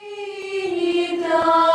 Там